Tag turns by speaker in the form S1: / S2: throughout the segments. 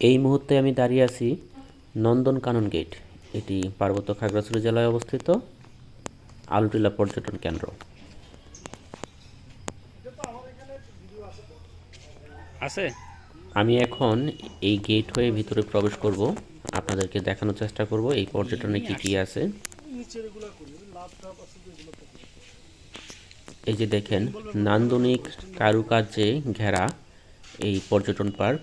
S1: এই মুহূর্তে আমি দাঁড়িয়ে আছি নন্দনকানন গেট। এটি পার্বত্য খাগড়াছড়ি জেলায় অবস্থিত। আলুটিলা পর্যটন কেন্দ্র।
S2: আছে?
S1: আমি এখন এই গেট হয়ে ভিতরে প্রবেশ করব। আপনাদেরকে দেখানোর চেষ্টা করব এই পর্যটনে কি কি আছে। এই যে দেখেন নান্দনিক কারুকার্যে ঘেরা এই পর্যটন পার্ক।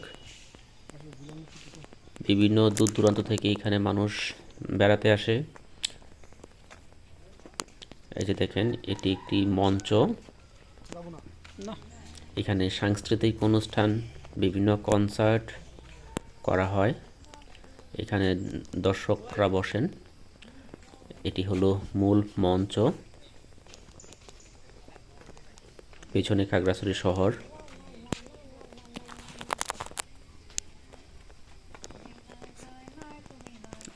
S1: বিভিন্ন দূর দূরান্ত থেকে এখানে মানুষ বেড়াতে আসে। এই যে দেখেন, এটি একটি মঞ্চ। এখানে সাংস্কৃতিক অনুষ্ঠান, বিভিন্ন কনসার্ট করা হয়। এখানে দর্শকরা বসেন। এটি হলো মূল মঞ্চ। পেছনে খাগড়াছড়ি শহর।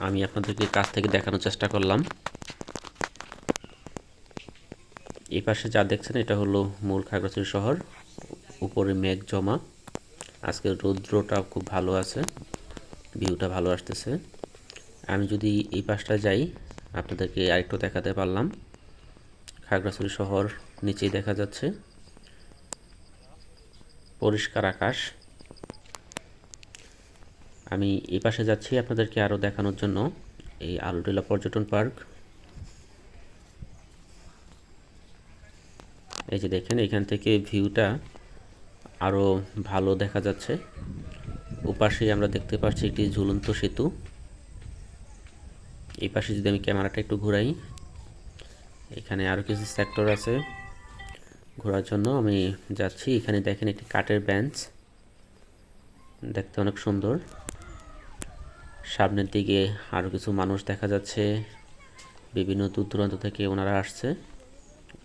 S1: আমি আপনাদেরকে কাছ থেকে দেখানোর চেষ্টা করলাম। এই পাশে যা দেখছেন, এটা হলো মূল খাগড়াছড়ি শহর। উপরে মেঘ জমা। আজকে রৌদ্রটা খুব ভালো আছে ভিউটা ভালো আসতেছে। আমি যদি এই পাশটা যাই, আপনাদেরকে আরেকটু দেখাতে পারলাম। খাগড়াছড়ি শহর নিচেই দেখা যাচ্ছে। পরিষ্কার আকাশ। আমি এই পাশে যাচ্ছি আপনাদেরকে আরও দেখানোর জন্য, এই আলুটিলা পর্যটন পার্ক। এই যে দেখেন, এখান থেকে ভিউটা আরও ভালো দেখা যাচ্ছে। ওপাশেই আমরা দেখতে পাচ্ছি একটি ঝুলন্ত সেতু। এই পাশে যদি আমি ক্যামেরাটা একটু ঘুরাই, এখানে আরও কিছু সেক্টর আছে ঘোরার জন্য। আমি যাচ্ছি, এখানে দেখেন একটি কাঠের বেঞ্চ দেখতে অনেক সুন্দর। সামনের দিকে আরও কিছু মানুষ দেখা যাচ্ছে। বিভিন্ন দূর দূরান্ত থেকে ওনারা আসছে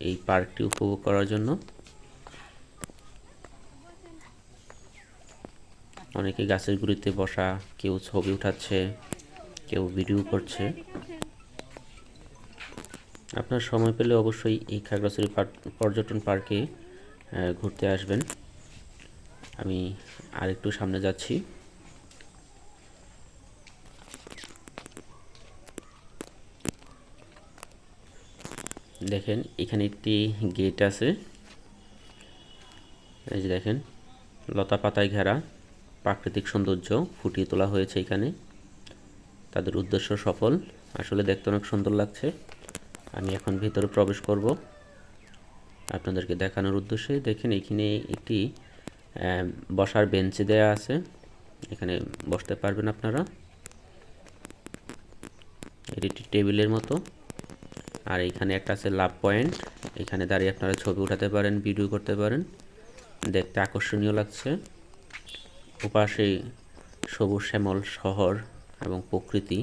S1: এই পার্কটি উপভোগ করার জন্য। অনেকে গাছের গুঁড়িতে বসা, কেউ ছবি উঠাচ্ছে, কেউ ভিডিও করছে। আপনার সময় পেলে অবশ্যই এই খাগড়াছড়ি পর্যটন পার্কে ঘুরতে আসবেন। আমি আরেকটু সামনে যাচ্ছি। দেখেন, এখানে একটি গেট আছে। এই যে দেখেন, লতা পাতায় ঘেরা প্রাকৃতিক সৌন্দর্য ফুটিয়ে তোলা হয়েছে এখানে। তাদের উদ্দেশ্য সফল। আসলে দেখতে অনেক সুন্দর লাগছে। আমি এখন ভিতরে প্রবেশ করব। আপনাদেরকে দেখানোর উদ্দেশ্যে দেখেন, এখানে একটি বসার বেঞ্চ দেয়া আছে। এখানে বসতে পারবেন আপনারা। এটি টেবিলের মতো। আর এখানে একটা আছে লাভ পয়েন্ট এখানে দাঁড়িয়ে আপনারা ছবি উঠাতে পারেন ভিডিও করতে পারেন। দেখতে আকর্ষণীয় লাগছে। ওপাশে সবুজ শ্যামল শহর এবং প্রকৃতি।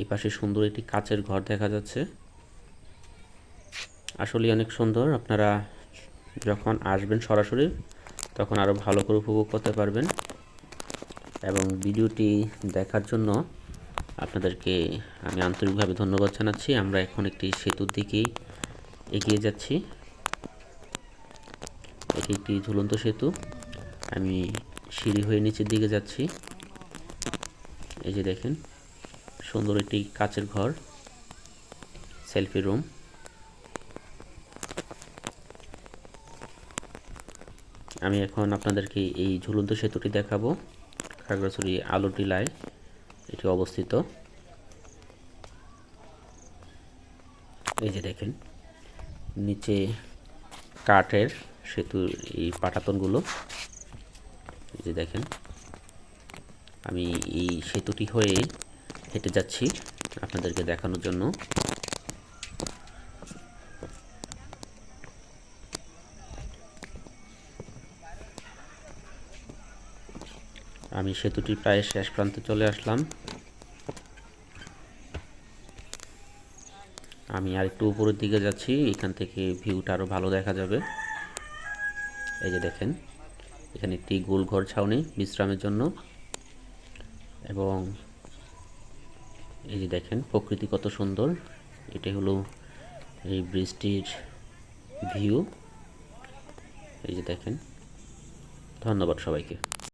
S1: এই পাশে সুন্দর একটি কাচের ঘর দেখা যাচ্ছে। আসলে অনেক সুন্দর। আপনারা যখন আসবেন সরাসরি, তখন আরও ভালো করে উপভোগ করতে পারবেন। এবং ভিডিওটি দেখার জন্য আপনাদেরকে আমি আন্তরিকভাবে ধন্যবাদ জানাচ্ছি। আমরা এখন একটি সেতুর দিকেই এগিয়ে যাচ্ছি। এটি একটি ঝুলন্ত সেতু। আমি সিঁড়ি হয়ে নিচের দিকে যাচ্ছি। এই যে দেখেন, সুন্দর একটি কাচের ঘর, সেলফি রুম। আমি এখন আপনাদেরকে এই ঝুলন্ত সেতুটি দেখাবো। খাগড়াছড়ি আলো টিলায়। এটি অবস্থিত। এই যে দেখেন, নিচে কাঠের সেতুর এই পাটাতনগুলো। এই যে দেখেন, আমি এই সেতুটি হয়ে হেঁটে যাচ্ছি আপনাদেরকে দেখানোর জন্য। আমি সেতুটি প্রায় শেষ প্রান্তে চলে আসলাম। আমি আর একটু উপরের দিকে যাচ্ছি, এখান থেকে ভিউটা আরও ভালো দেখা যাবে। এই যে দেখেন, এখানে একটি গোল ঘর ছাউনি বিশ্রামের জন্য। এবং এই যে দেখেন, প্রকৃতি কত সুন্দর। এটা হলো এই বৃষ্টির ভিউ। এই যে দেখেন, ধন্যবাদ সবাইকে।